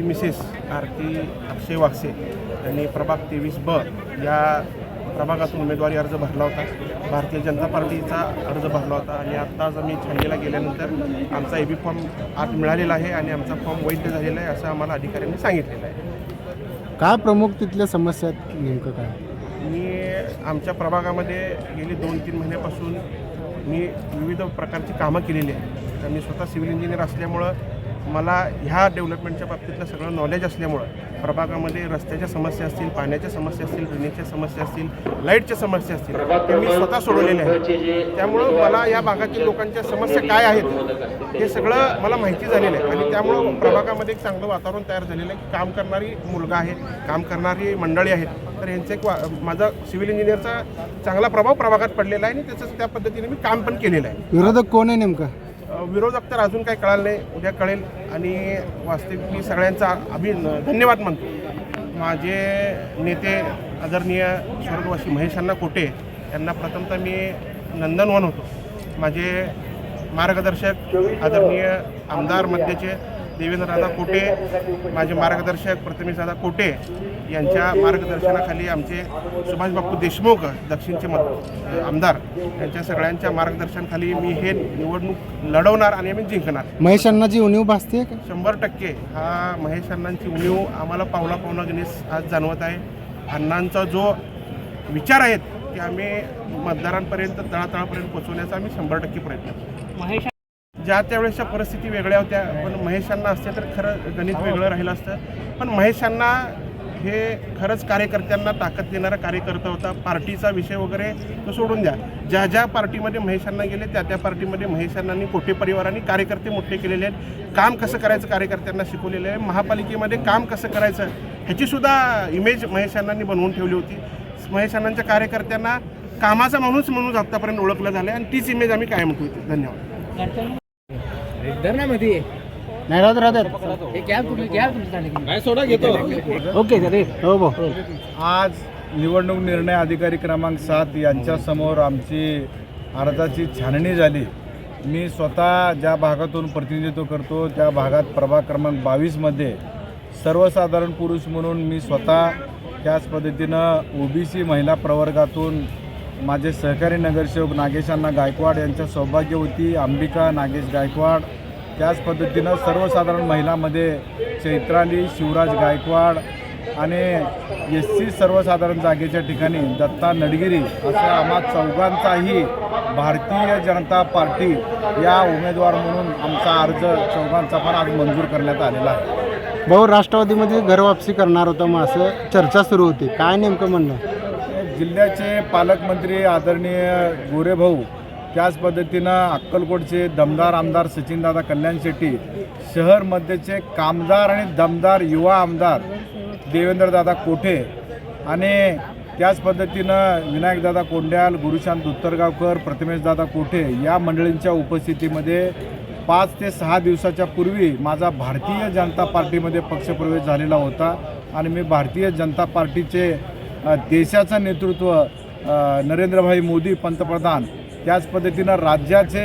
माझी मिसेस आरती अक्षय वागसे यांनी प्रभाग तेवीस ब या प्रभागातून उमेदवारी अर्ज भरला होता. भारतीय जनता पार्टीचा अर्ज भरला होता आणि आत्ताच आम्ही छाननीला गेल्यानंतर आमचा ए बी फॉर्म आज मिळालेला आहे आणि आमचा फॉर्म वैध झालेला आहे असं आम्हाला अधिकाऱ्यांनी सांगितलेलं आहे. काय प्रमुख तिथल्या समस्या आहेत नेमकं काय? मी आमच्या प्रभागामध्ये गेली दोन तीन महिन्यापासून मी विविध प्रकारची कामं केलेली आहे तर मी स्वतः सिव्हिल इंजिनियर असल्यामुळं मला ह्या डेव्हलपमेंटच्या बाबतीतलं सगळं नॉलेज असल्यामुळं प्रभागामध्ये रस्त्याच्या समस्या असतील पाण्याच्या समस्या असतील ड्रेनेजच्या समस्या असतील लाईटच्या समस्या असतील ते मी स्वतः सोडवलेल्या आहेत. त्यामुळं मला या भागातील लोकांच्या समस्या काय आहेत हे सगळं मला माहिती झालेलं आहे. आणि त्यामुळं प्रभागामध्ये एक चांगलं वातावरण तयार झालेलं आहे. काम करणारी मुलगा आहे काम करणारी मंडळी आहेत. तर यांचं एक वा माझा सिव्हिल इंजिनियरचा चांगला प्रभाव प्रभागात पडलेला आहे आणि त्याचं त्या पद्धतीने मी काम पण केलेलं आहे. विरोधक कोण आहे नेमकं? विरोधक तर अजून काही कळालं नाही. उद्या कळेल. आणि वास्तविक मी सगळ्यांचा अभि धन्यवाद मानतो. माझे नेते आदरणीय स्वर्गवासी महेशांना कोटे यांना प्रथमतः मी नंदनवन होतो. माझे मार्गदर्शक आदरणीय आमदार मध्याचे देवेंद्रदादा कोटे माझे मार्गदर्शक प्रथमेशदादा कोटे यांच्या मार्गदर्शनाखाली आमचे सुभाष बापू देशमुख दक्षिणचे मत आमदार यांच्या सगळ्यांच्या मार्गदर्शनाखाली मी हे निवडणूक लढवणार आणि आम्ही जिंकणार. महेश अण्णाची उणीव भासते का? शंभर टक्के. हा महेश अण्णांची उणीव आम्हाला पावला पावला गणेश आज जाणवत आहे. अण्णांचा जो विचार आहेत ते आम्ही मतदारांपर्यंत तळातळापर्यंत पोहोचवण्याचा आम्ही शंभर टक्के प्रयत्न करू. ज्या त्यावेळेसच्या परिस्थिती वेगळ्या होत्या पण महेशांना असते तर खरं गणित वेगळं राहिलं असतं. पण महेशांना हे खरंच कार्यकर्त्यांना ताकद देणारा कार्यकर्ता होता. पार्टीचा विषय वगैरे तो सोडून द्या. ज्या ज्या पार्टीमध्ये महेशांना गेले त्या त्या पार्टीमध्ये महेशांनांनी कोठे परिवारांनी कार्यकर्ते मोठे केलेले आहेत. काम कसं करायचं कार्यकर्त्यांना शिकवलेलं आहे. महापालिकेमध्ये काम कसं करायचं ह्याची सुद्धा इमेज महेशांनांनी बनवून ठेवली होती. महेशांनांच्या कार्यकर्त्यांना कामाचा माणूस म्हणून आत्तापर्यंत ओळखलं झालं आहे आणि तीच इमेज आम्ही कायम ठेवतो. धन्यवाद. नाही राहत राहत. ओके हो भाऊ आज निवडणूक निर्णय अधिकारी क्रमांक सात यांच्यासमोर आमची अर्जाची छाननी झाली. मी स्वतः ज्या भागातून प्रतिनिधित्व करतो त्या भागात प्रभाग क्रमांक बावीसमध्ये सर्वसाधारण पुरुष म्हणून मी स्वतः त्याच पद्धतीनं ओबीसी महिला प्रवर्गातून माझे सहकारी नगरसेवक नागेशांना गायकवाड यांच्या सौभाग्यवती अंबिका नागेश गायकवाड. त्याच पद्धतीनं सर्वसाधारण महिलामध्ये चैत्राली शिवराज गायकवाड आणि एस सी सर्वसाधारण जागेच्या ठिकाणी दत्ता नडगिरी अशा आम्हा चौघांचाही भारतीय जनता पार्टी या उमेदवार म्हणून आमचा अर्ज चौघांचा पण आज मंजूर करण्यात आलेला आहे. भाऊ राष्ट्रवादीमध्ये घरवापसी करणार होता मग असं चर्चा सुरू होती. काय नेमकं म्हणणं? जिल्ह्याचे पालकमंत्री आदरणीय गोरेभाऊ त्याच पद्धतीनं अक्कलकोटचे दमदार आमदार सचिनदादा कल्याण शेट्टी शहर मध्येचे कामदार आणि दमदार युवा आमदार देवेंद्रदादा कोठे आणि त्याच पद्धतीनं विनायकदादा कोंड्याल गुरुशांत उत्तरगावकर प्रतिमेशदादा कोठे या मंडळींच्या उपस्थितीमध्ये पाच ते सहा दिवसाच्या पूर्वी माझा भारतीय जनता पार्टीमध्ये पक्षप्रवेश झालेला होता आणि मी भारतीय जनता पार्टीचे देशाचं नेतृत्व नरेंद्रभाई मोदी पंतप्रधान त्याच पद्धतीनं राज्याचे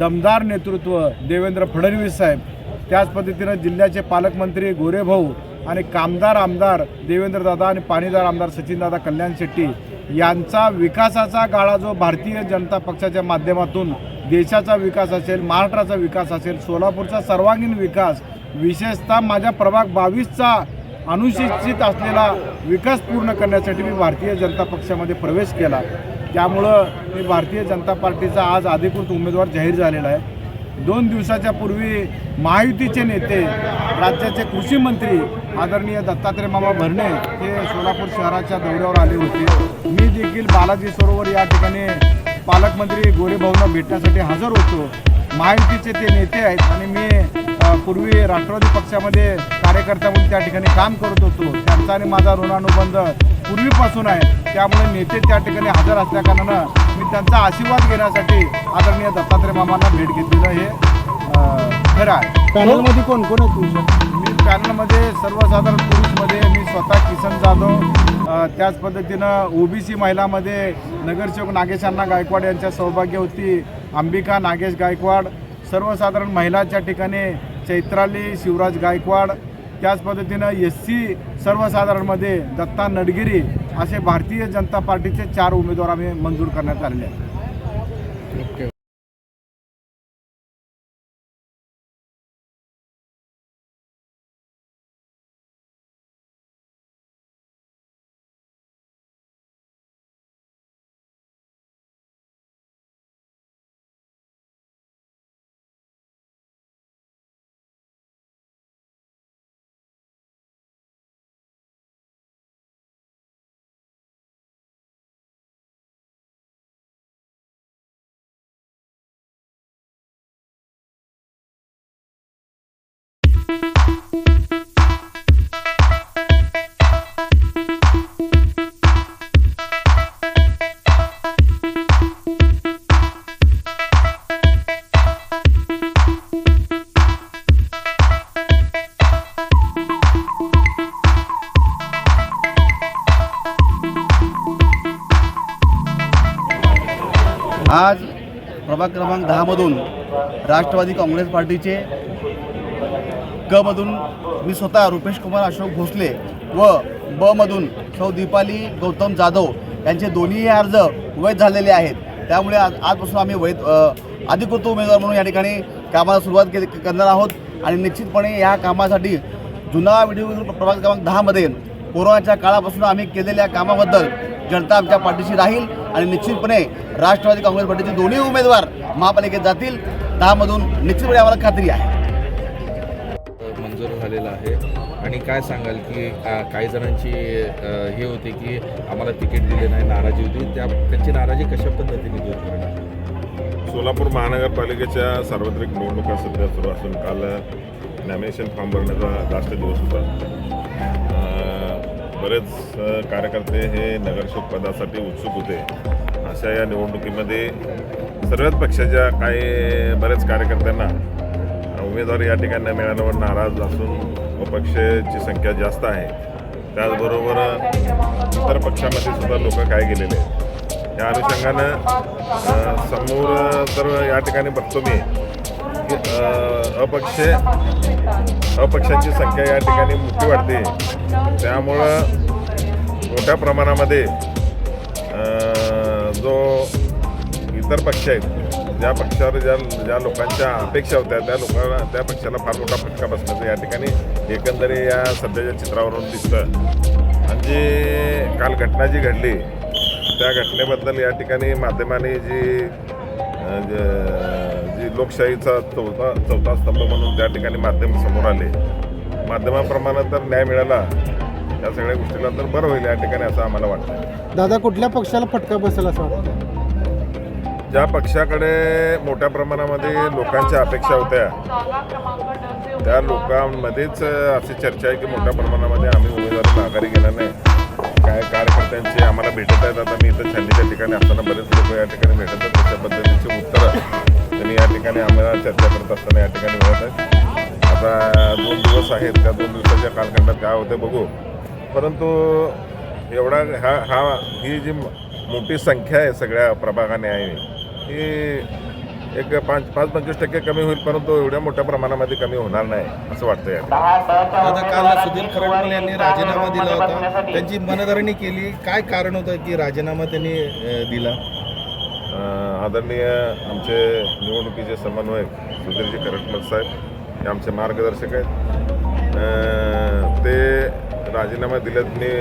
दमदार नेतृत्व देवेंद्र फडणवीस साहेब त्याच पद्धतीनं जिल्ह्याचे पालकमंत्री गोरेभाऊ आणि कामदार आमदार देवेंद्रदादा आणि पाणीदार आमदार सचिनदादा कल्याण शेट्टी यांचा विकासाचा गाळा जो भारतीय जनता पक्षाच्या माध्यमातून देशाचा विकास असेल महाराष्ट्राचा विकास असेल सोलापूरचा सर्वांगीण विकास विशेषतः माझ्या प्रभाग बावीसचा अनुसूचित असलेला विकास पूर्ण करण्यासाठी मी भारतीय जनता पक्षामध्ये प्रवेश केला. त्यामुळं मी भारतीय जनता पार्टीचा आज अधिकृत उमेदवार जाहीर झालेला आहे. दोन दिवसाच्या पूर्वी महायुतीचे नेते राज्याचे कृषी मंत्री आदरणीय दत्तात्रय मामा भरणे हे सोलापूर शहराच्या दौऱ्यावर आले होते. मी देखील बालाजी सरोवर या ठिकाणी पालकमंत्री गोरेभाऊंना भेटण्यासाठी हजर होतो. महायुतीचे ते नेते आहेत आणि मी पूर्वी राष्ट्रवादी पक्षामध्ये कार्यकर्ता म्हणून त्या ठिकाणी काम करत होतो. त्यांचा आणि माझा ऋणानुबंध पूर्वीपासून आहे. त्यामुळे नेते त्या ठिकाणी हजर असल्याकारणानं मी त्यांचा आशीर्वाद घेण्यासाठी आदरणीय दत्तात्रय मामांना भेट घेतलेलं हे खरं आहे. पॅनलमध्ये कोण कोण आहे तुमचं? मी पॅनलमध्ये सर्वसाधारण पुरुषमध्ये मी स्वतः किसन जाधव त्याच पद्धतीनं ओबीसी महिलामध्ये नगरसेवक नागेशांना गायकवाड यांच्या सौभाग्यवती अंबिका नागेश गायकवाड सर्वसाधारण महिलाच्या ठिकाणी चैत्राली शिवराज गायकवाड त्याच पद्धतीनं एस सी सर्वसाधारणमध्ये दत्ता नडगिरी असे भारतीय जनता पार्टीचे चार उमेदवार आम्ही मंजूर करण्यात आलेले आहेत. आज प्रभाग क्रमांक दहामधून राष्ट्रवादी काँग्रेस पार्टीचे कमधून मी स्वतः रुपेश कुमार अशोक भोसले व बमधून सौ दीपाली गौतम जाधव यांचे दोन्ही अर्ज वैध झालेले आहेत. त्यामुळे आज आजपासून आम्ही वैध अधिकृत उमेदवार म्हणून या ठिकाणी कामाला सुरुवात केली करणार आहोत. आणि निश्चितपणे या कामासाठी जुना व्हिडिओ प्रभाग क्रमांक दहामध्ये कोरोनाच्या काळापासून आम्ही केलेल्या कामाबद्दल जनता आमच्या पाठीशी राहील आणि निश्चितपणे राष्ट्रवादी काँग्रेस पार्टीचे दोन्ही उमेदवार महापालिकेत जातील दहामधून निश्चितपणे आम्हाला खात्री आहे. मंजूर झालेला आहे. आणि काय सांगाल की काही जणांची हे होते की आम्हाला तिकीट दिले नाही नाराजी होती. त्या त्यांची नाराजी कशा पद्धतीने दूर करणार? सोलापूर महानगरपालिकेच्या सार्वत्रिक निवडणुका सध्या सुरू असून काल नॉमिनेशन फॉर्म भरण्याचा लास्ट दिवस होता. बरेच कार्यकर्ते हे नगरसेवक पदासाठी उत्सुक होते. अशा या निवडणुकीमध्ये सर्वच पक्षाच्या काही बरेच कार्यकर्त्यांना उमेदवारी या ठिकाणी मिळाल्यावर नाराज असून अपक्षची संख्या जास्त आहे. त्याचबरोबर इतर पक्षामध्ये सुद्धा लोक काय गेलेले आहेत. या अनुषंगानं समोर तर या ठिकाणी बघतो मी की अपक्ष अपक्षांची संख्या या ठिकाणी मोठी वाढते त्यामुळं मोठ्या प्रमाणामध्ये जो इतर पक्ष आहेत ज्या पक्षावर ज्या ज्या लोकांच्या अपेक्षा होत्या त्या लोकांना त्या पक्षाला फार मोठा फटका बसण्याचं या ठिकाणी एकंदरीत या सध्याच्या चित्रावरून दिसतं आणि म्हणजे जी काल घटना जी घडली त्या घटनेबद्दल या ठिकाणी माध्यमांनी जी जी लोकशाहीचा चौथा चौथा स्तंभ म्हणून त्या ठिकाणी माध्यम समोर आले. माध्यमाप्रमाणे तर न्याय मिळाला. या सगळ्या गोष्टीला तर बरं होईल या ठिकाणी असं आम्हाला वाटतं दादा कुठल्या पक्षाला फटका बसेल असं वाटतं ज्या पक्षाकडे मोठ्या प्रमाणामध्ये लोकांच्या अपेक्षा होत्या त्या लोकांमध्येच अशी चर्चा आहे की मोठ्या प्रमाणामध्ये आम्ही उमेदवारी माघारी घेणार नाही. काय कार्यकर्त्यांचे आम्हाला भेटत आहेत. आता मी इथं छाननीच्या ठिकाणी असताना बरेच लोक या ठिकाणी भेटत आहेत. त्याच्या पद्धतीची उत्तरं त्यांनी या ठिकाणी आम्हाला चर्चा करत असताना या ठिकाणी मिळत आहेत. आता दोन दिवस आहेत त्या दोन दिवसाच्या कालखंडात काय होते बघू. परंतु एवढा हा हा ही जी मोठी संख्या आहे सगळ्या प्रभागाने आहे ही एक पाच पाच पंचवीस टक्के कमी होईल परंतु एवढ्या मोठ्या प्रमाणामध्ये कमी होणार नाही असं वाटतं. आता काल सुधीर खरडमल यांनी राजीनामा दिला होता. त्यांची मनधरणी केली. काय कारण होतं की राजीनामा त्यांनी दिला? आदरणीय आमचे निवडणुकीचे समन्वयक सुधीरजी करटमल साहेब हे आमचे मार्गदर्शक आहेत. ते राजीनामा दिल्याने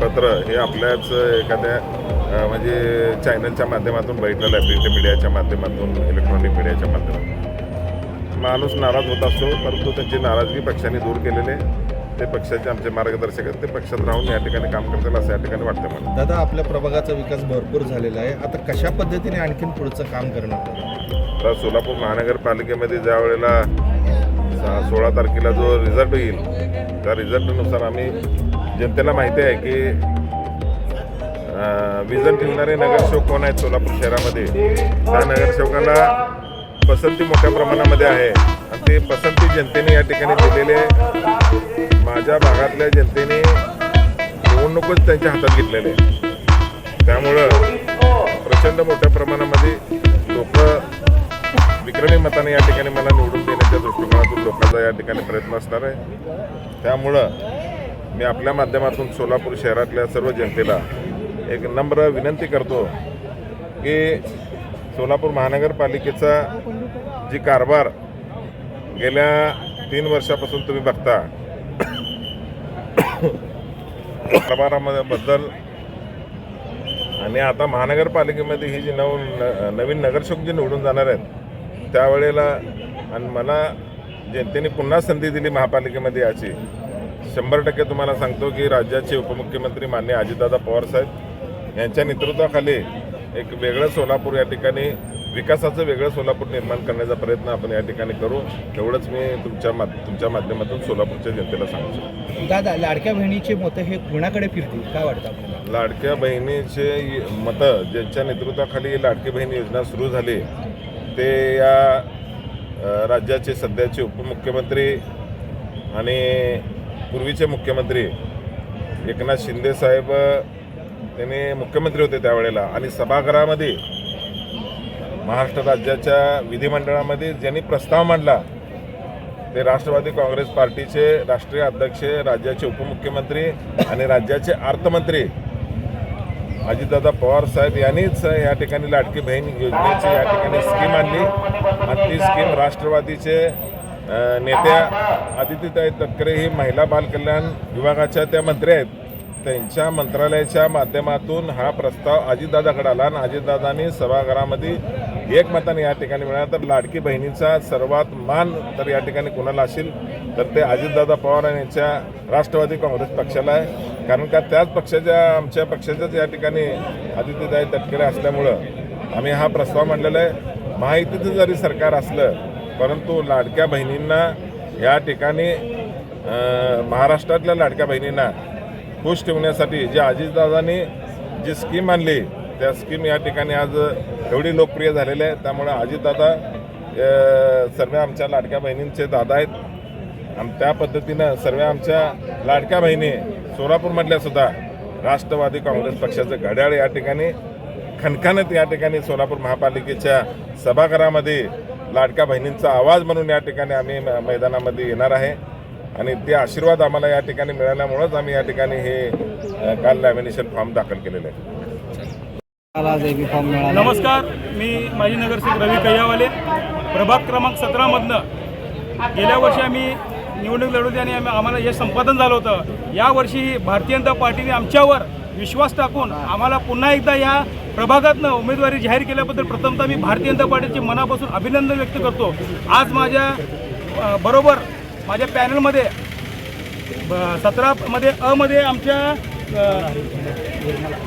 पत्र हे आपल्याच एखाद्या म्हणजे चॅनलच्या माध्यमातून बघितलेलं आहे प्रिंट मीडियाच्या माध्यमातून इलेक्ट्रॉनिक मीडियाच्या माध्यमातून. माणूस नाराज होत असतो परंतु त्यांची नाराजगी पक्षाने दूर केलेली आहे. ते पक्षाचे आमचे मार्गदर्शक आहेत ते पक्षात राहून या ठिकाणी काम करतील असं या ठिकाणी वाटतं मला. दादा आपल्या प्रभागाचा विकास भरपूर झालेला आहे. आता कशा पद्धतीने आणखीन पुढचं काम करणार? तर सोलापूर महानगरपालिकेमध्ये ज्या वेळेला सोळा तारखेला जो रिझल्ट येईल त्या रिझल्टनुसार आम्ही जनतेला माहिती आहे की विजन ठेवणारे नगरसेवक कोण आहेत सोलापूर शहरामध्ये? त्या नगरसेवकांना पसंती मोठ्या प्रमाणामध्ये आहे. आणि ते पसंती जनतेने या ठिकाणी दिलेले माझ्या भागातल्या जनतेने निवडणूकच त्यांच्या हातात घेतलेले आहे त्यामुळं प्रचंड मोठ्या प्रमाणामध्ये लोक विक्रमी मताने या ठिकाणी मला निवडून देण्याच्या दृष्टिकोनातून लोकांचा या ठिकाणी प्रयत्न असणार आहे. त्यामुळं मी आपल्या माध्यमातून सोलापूर शहरातल्या सर्व जनतेला एक नम्र विनंती करतो की सोलापूर महानगरपालिकेचा जी कारभार गेल्या तीन वर्षापासून तुम्ही बघता कारभाराबद्दल आणि आता महानगरपालिकेमध्ये ही जी नव न- नवीन नगरसेवक जे निवडून जाणार आहेत त्यावेळेला आणि मला जनतेने पुन्हा संधी दिली महापालिकेमध्ये याची शंभर टक्के तुम्हाला सांगतो की राज्याचे उपमुख्यमंत्री मान्य अजितदादा पवार साहेब यांच्या नेतृत्वाखाली एक वेगळं सोलापूर या ठिकाणी विकासाचं वेगळं सोलापूर निर्माण करण्याचा प्रयत्न आपण या ठिकाणी करू. एवढंच मी तुमच्या मा तुमच्या माध्यमातून सोलापूरच्या जनतेला सांगतो. दादा लाडक्या बहिणीचे मतं हे कुणाकडे फिरतील? काय वाटतं आपल्याला? लाडक्या बहिणीचे मतं ज्यांच्या नेतृत्वाखाली ही लाडकी बहीण योजना सुरू झाली ते या राज्याचे सध्याचे उपमुख्यमंत्री आणि पूर्वीचे मुख्यमंत्री एकनाथ शिंदे साहेब त्यांनी मुख्यमंत्री होते त्यावेळेला. आणि सभागृहामध्ये महाराष्ट्र राज्याच्या विधिमंडळामध्ये ज्यांनी प्रस्ताव मांडला ते राष्ट्रवादी काँग्रेस पार्टीचे राष्ट्रीय अध्यक्ष राज्याचे उपमुख्यमंत्री आणि राज्याचे अर्थमंत्री अजितदादा पवार साहेब यांनीच या ठिकाणी लाडकी बहीण योजनेची या ठिकाणी स्कीम आणली. आणि ती स्कीम राष्ट्रवादीचे नेत्या आदित्यताई तटकरे ही महिला बालकल्याण विभागाच्या त्या मंत्री आहेत. त्यांच्या मंत्रालयाच्या माध्यमातून हा प्रस्ताव अजितदादाकडे आला आणि अजितदादांनी सभागृहामध्ये एकमताने या ठिकाणी मिळाला तर लाडकी बहिणीचा सर्वात मान तर या ठिकाणी कोणाला असेल तर ते अजितदादा पवार यांच्या राष्ट्रवादी काँग्रेस पक्षाला आहे. कारण का त्याच पक्षाच्या आमच्या पक्षाच्याच या ठिकाणी आदित्यदाई तटकरे असल्यामुळं आम्ही हा प्रस्ताव मांडलेला आहे. महायुतीचं जरी सरकार असलं परंतु लाडक्या बहिणींना या ठिकाणी महाराष्ट्रातल्या लाडक्या बहिणींना खुश ठेवण्यासाठी जे अजितदादांनी जी स्कीम आणली त्या स्कीम या ठिकाणी आज एवढी लोकप्रिय झालेल्या आहे त्यामुळे अजितदादा सर्व आमच्या लाडक्या बहिणींचे दादा आहेत. आणि त्या पद्धतीनं सर्व आमच्या लाडक्या बहिणी सोलापूरमधल्या सुद्धा राष्ट्रवादी काँग्रेस पक्षाचं घड्याळ या ठिकाणी खनखनत या ठिकाणी सोलापूर महापालिकेच्या सभागृहामध्ये लाडक्या बहिणींचा आवाज म्हणून या ठिकाणी आम्ही म- मैदानामध्ये येणार आहे. आणि ते आशीर्वाद आम्हाला या ठिकाणी मिळाल्यामुळंच आम्ही या ठिकाणी हे काल लॅमिनेशन फॉर्म दाखल केलेलं आहे. नमस्कार मी माजी नगरसेवक रवी कैयावाले. प्रभाग क्रमांक सतरामधनं गेल्या वर्षी आम्ही निवडणूक लढवली आणि आम्ही आम्हाला हे संपादन झालं होतं. यावर्षी भारतीय जनता पार्टीने आमच्यावर विश्वास टाकून आम्हाला पुन्हा एकदा या प्रभागातनं उमेदवारी जाहीर केल्याबद्दल प्रथमतः मी भारतीय जनता पार्टीचे मनापासून अभिनंदन व्यक्त करतो. आज माझ्या बरोबर माझ्या पॅनलमध्ये सतरामध्ये अमध्ये आमच्या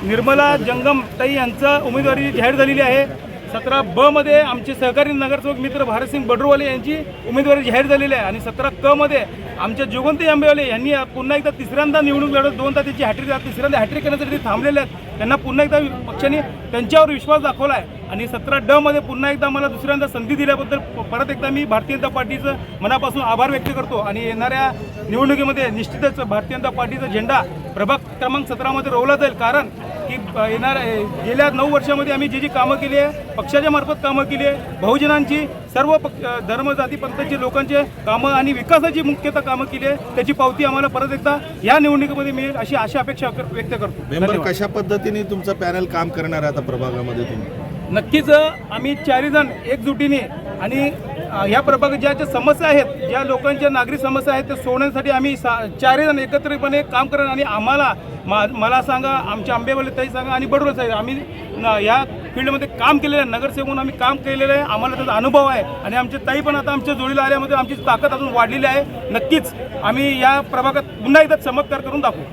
निर्मला जंगम ताई यांचा उमेदवारी जाहीर झालेली आहे. सतरा ब मध्ये आमचे सहकारी नगरसेवक मित्र भारतसिंग बडरूवाले यांची उमेदवारी जाहीर झालेली आहे आणि सतरा क मध्ये आमच्या जोगंती आंबेवाले यांनी पुन्हा एकदा तिसऱ्यांदा निवडणूक लढत दोनदा त्याची हॅट्रिक तिसऱ्यांदा हॅट्रिक करण्यासाठी ते थांबलेले आहेत. त्यांना पुन्हा एकदा पक्षाने त्यांच्यावर विश्वास दाखवला आहे आणि सतरा ड मध्ये पुन्हा एकदा मला दुसऱ्यांदा संधी दिल्याबद्दल परत एकदा मी भारतीय जनता पार्टीचं मनापासून आभार व्यक्त करतो. आणि येणाऱ्या निवडणुकीमध्ये निश्चितच भारतीय जनता पार्टीचा झेंडा प्रभाग क्रमांक सतरामध्ये रोवला जाईल. कारण की येणार गेल्या नऊ वर्षामध्ये आम्ही जी जी कामं केली आहे पक्षाच्या मार्फत कामं केली आहे बहुजनांची सर्व पक्ष धर्म जाती पंथांची लोकांचे कामं आणि विकासाची मुख्यतः कामं केली आहे त्याची पावती आम्हाला परत एकदा या निवडणुकीमध्ये मिळेल अशी आशा अपेक्षा व्यक्त करतो. मेंबर. कशा पद्धतीने तुमचं पॅनल काम करणार आहे आता प्रभागामध्ये तुम्ही? नक्कीच आम्ही चारही जण एकजुटीने आणि ह्या प्रभागात ज्या ज्या समस्या आहेत ज्या लोकांच्या नागरिक समस्या आहेत त्या सोडण्यासाठी आम्ही सा चारही जण एकत्रितपणे काम करणार आणि आम्हाला मा मला सांगा आमच्या आंबेवाले ताई सांगा आणि बडोल साहेब आम्ही या फील्डमध्ये काम केलेलं आहे नगरसेवक म्हणून आम्ही काम केलेलं आहे आम्हाला त्याचा अनुभव आहे आणि आमचे ताई पण आता आमच्या जोडीला आल्यामध्ये आमची ताकद अजून वाढलेली आहे. नक्कीच आम्ही या प्रभागात पुन्हा एकदा चमत्कार करून दाखवू.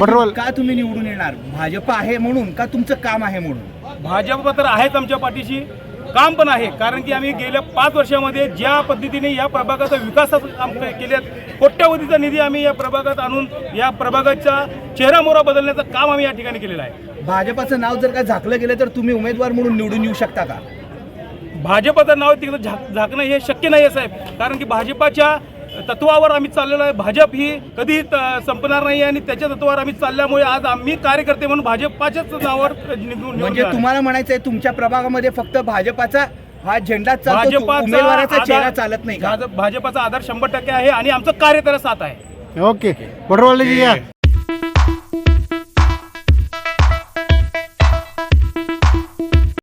बरोबर. का का तुम्ही निवडून येणार? भाजप आहे म्हणून का तुमचं काम आहे म्हणून? भाजप तर आहेच आमच्या पाठीशी. काम पण आहे. कारण की आम्ही गेल्या पाच वर्षामध्ये ज्या पद्धतीने या प्रभागाचा विकासाचं काम के- केले कोट्यावधीचा निधी आम्ही या प्रभागात आणून या प्रभागाचा चेहरामोहरा बदलण्याचं काम आम्ही या ठिकाणी केलेलं आहे. भाजपाचं नाव जर का झाकलं गेलं तर तुम्ही उमेदवार म्हणून निवडून येऊ शकता का? भाजपाचं नाव तिकडं झाक झाकणं हे शक्य नाही आहे साहेब. कारण की भाजपाच्या तत्वावर आम्ही चाललेलो आहे. भाजप ही कधी संपणार नाही आणि त्याच्या तत्वावर आम्ही चालल्यामुळे आज आम्ही कार्यकर्ते म्हणून भाजपाच्याच नावावर निवडून म्हणजे तुम्हाला म्हणायचं आहे तुमच्या प्रभागामध्ये फक्त भाजपाचा हा झेंडा भाजपाचा चेहरा चालत नाही का? भाजप- भाजपाचा आधार शंभर टक्के आहे आणि आमचं कार्य त्याला साथ आहे. ओके. बडरवाले जी या